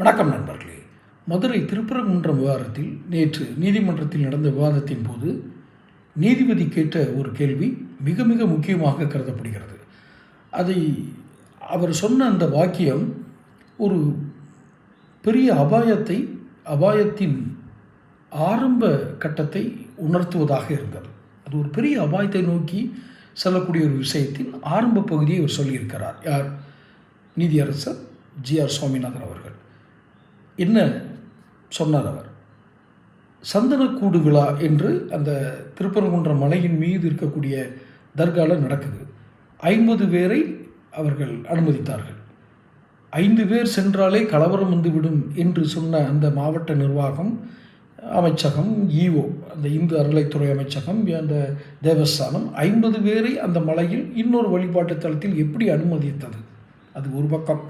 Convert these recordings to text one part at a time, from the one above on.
வணக்கம் நண்பர்களே. மதுரை திருப்பரங்குன்றம் விவகாரத்தில் நேற்று நீதிமன்றத்தில் நடந்த விவாதத்தின் போது நீதிபதி கேட்ட ஒரு கேள்வி மிக மிக முக்கியமாக கருதப்படுகிறது. அதை அவர் சொன்ன அந்த வாக்கியம் ஒரு பெரிய அபாயத்தை அபாயத்தின் ஆரம்ப கட்டத்தை உணர்த்துவதாக இருந்தது. அது ஒரு பெரிய அபாயத்தை நோக்கி செல்லக்கூடிய ஒரு விஷயத்தின் ஆரம்ப பகுதியை அவர் சொல்லியிருக்கிறார். யார்? நீதியரசர் ஜி ஆர் சுவாமிநாதன் அவர்கள். என்ன சொன்னார் அவர்? சந்தனக்கூடு விழா என்று அந்த திருப்பரங்குன்ற மலையின் மீது இருக்கக்கூடிய தர்காவில் நடக்குது. ஐம்பது பேரை அவர்கள் அனுமதித்தார்கள். ஐந்து பேர் சென்றாலே கலவரம் வந்துவிடும் என்று சொன்ன அந்த மாவட்ட நிர்வாகம் அமைச்சகம் ஈஓ அந்த இந்து அறநிலைத்துறை அமைச்சகம் அந்த தேவஸ்தானம் ஐம்பது பேரை அந்த மலையில் இன்னொரு வழிபாட்டு தலத்தில் எப்படி அனுமதித்தது? அது ஒரு பக்கம்.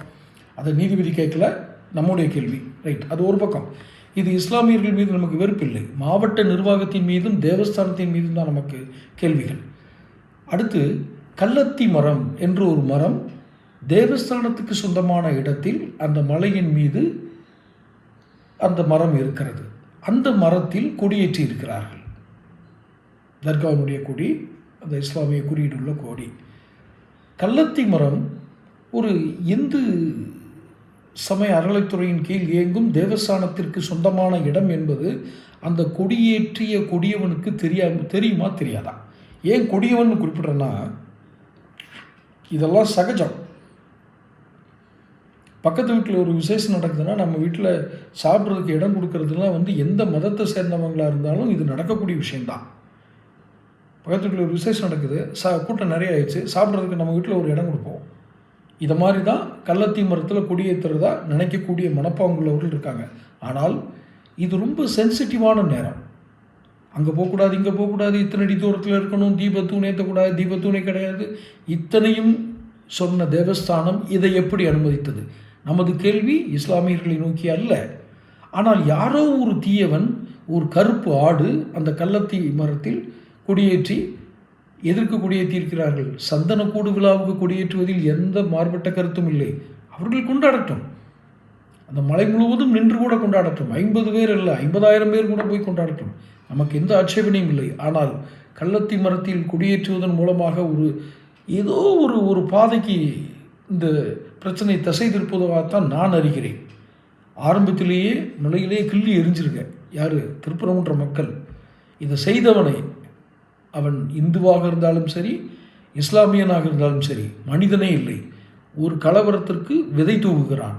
அதை நீதிபதி கேட்கல நம்முடைய கேள்வி. ரைட் அது ஒரு பக்கம். இது இஸ்லாமியர்கள் மீது நமக்கு வெறுப்பில்லை. மாவட்ட நிர்வாகத்தின் மீதும் தேவஸ்தானத்தின் மீதும் தான் நமக்கு கேள்விகள். அடுத்து கள்ளத்தி மரம் என்று ஒரு மரம் தேவஸ்தானத்துக்கு சொந்தமான இடத்தில் அந்த மலையின் மீது அந்த மரம் இருக்கிறது. அந்த மரத்தில் கொடியேற்றி இருக்கிறார்கள். தர்காவினுடைய கொடி அந்த இஸ்லாமிய குறியீடுள்ள கொடி. கள்ளத்தி மரம் ஒரு இந்து சமய அறநிலைத்துறையின் கீழ் இயங்கும் தேவஸ்தானத்திற்கு சொந்தமான இடம் என்பது அந்த கொடியேற்றிய கொடியவனுக்கு தெரியாம தெரியுமா தெரியாதா? ஏன் கொடியவன் குறிப்பிட்றேன்னா இதெல்லாம் சகஜம். பக்கத்து வீட்டில் ஒரு விசேஷம் நடக்குதுன்னா நம்ம வீட்டில் சாப்பிட்றதுக்கு இடம் கொடுக்கறதுலாம் வந்து எந்த மதத்தை சேர்ந்தவங்களாக இருந்தாலும் இது நடக்கக்கூடிய விஷயந்தான் பக்கத்து வீட்டில் ஒரு விசேஷம் நடக்குது சா கூட்டம் நிறைய ஆயிடுச்சு சாப்பிட்றதுக்கு நம்ம வீட்டில் ஒரு இடம் கொடுப்போம். இதை மாதிரி தான் கள்ளத்தி மரத்தில் கொடியேற்றுறதா நினைக்கக்கூடிய மனப்பாங்குள்ளவர்கள் இருக்காங்க. ஆனால் இது ரொம்ப சென்சிட்டிவான நேரம். அங்கே போகக்கூடாது இங்கே போகக்கூடாது இத்தனை அடி தூரத்தில் இருக்கணும் தீபத்தூண் ஏற்றக்கூடாது தீபத்தூணே கிடையாது. இத்தனையும் சொன்ன தேவஸ்தானம் இதை எப்படி அனுமதித்தது? நமது கேள்வி இஸ்லாமியர்களை நோக்கி அல்ல. ஆனால் யாரோ ஒரு தீயவன் ஒரு கருப்பு ஆடு அந்த கள்ளத்தி மரத்தில் கொடியேற்றி எதிர்க்கக்கூடிய கொடியேற்றியிருக்கிறார்கள் சந்தனக்கூடு விழாவுக்கு கொடியேற்றுவதில் எந்த மாறுபட்ட கருத்தும் இல்லை. அவர்கள் கொண்டாடட்டும். அந்த மலை முழுவதும் நின்று கூட கொண்டாடட்டும். ஐம்பது பேர் இல்லை ஐம்பதாயிரம் பேர் கூட போய் கொண்டாடட்டும். நமக்கு எந்த ஆட்சேபனையும் இல்லை. ஆனால் கள்ளத்தி மரத்தில் குடியேற்றுவதன் மூலமாக ஒரு ஏதோ ஒரு ஒரு பாதைக்கு இந்த பிரச்சனை தசை திருப்பதாகத்தான் நான் அறிகிறேன். ஆரம்பத்திலேயே நிலையிலேயே கிள்ளி எரிஞ்சிருக்க யார்? திருப்பரங்குன்ற மக்கள். இதை செய்தவனை அவன் இந்துவாக இருந்தாலும் சரி இஸ்லாமியனாக இருந்தாலும் சரி மனிதனே இல்லை. ஒரு கலவரத்திற்கு விதை தூவுகிறான்.